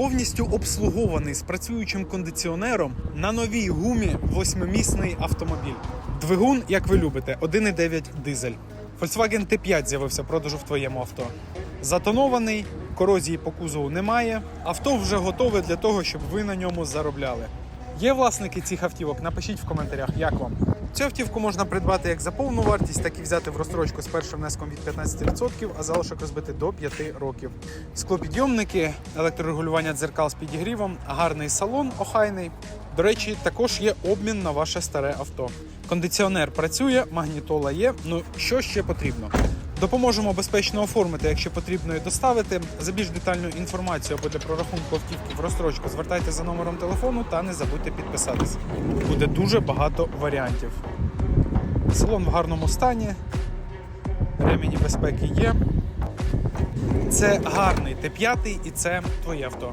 повністю обслугований з працюючим кондиціонером на новій гумі восьмимісний автомобіль. Двигун, як ви любите, 1,9 дизель. Volkswagen T5 з'явився в продажу в твоєму авто. Затонований, корозії по кузову немає. Авто вже готове для того, щоб ви на ньому заробляли. Є власники цих автівок? Напишіть в коментарях, як вам. Цю автівку можна придбати як за повну вартість, так і взяти в розстрочку з першим внеском від 15%, а залишок розбити до 5 років. Склопідйомники, електрорегулювання дзеркал з підігрівом, гарний салон охайний. До речі, також є обмін на ваше старе авто. Кондиціонер працює, магнітола є. Ну що ще потрібно? Допоможемо безпечно оформити, якщо потрібно і доставити. За більш детальну інформацію або для прорахунку автівки в розстрочку звертайте за номером телефону та не забудьте підписатись. Буде дуже багато варіантів. Салон в гарному стані, ремені безпеки є. Це гарний Т5 і це твоє авто.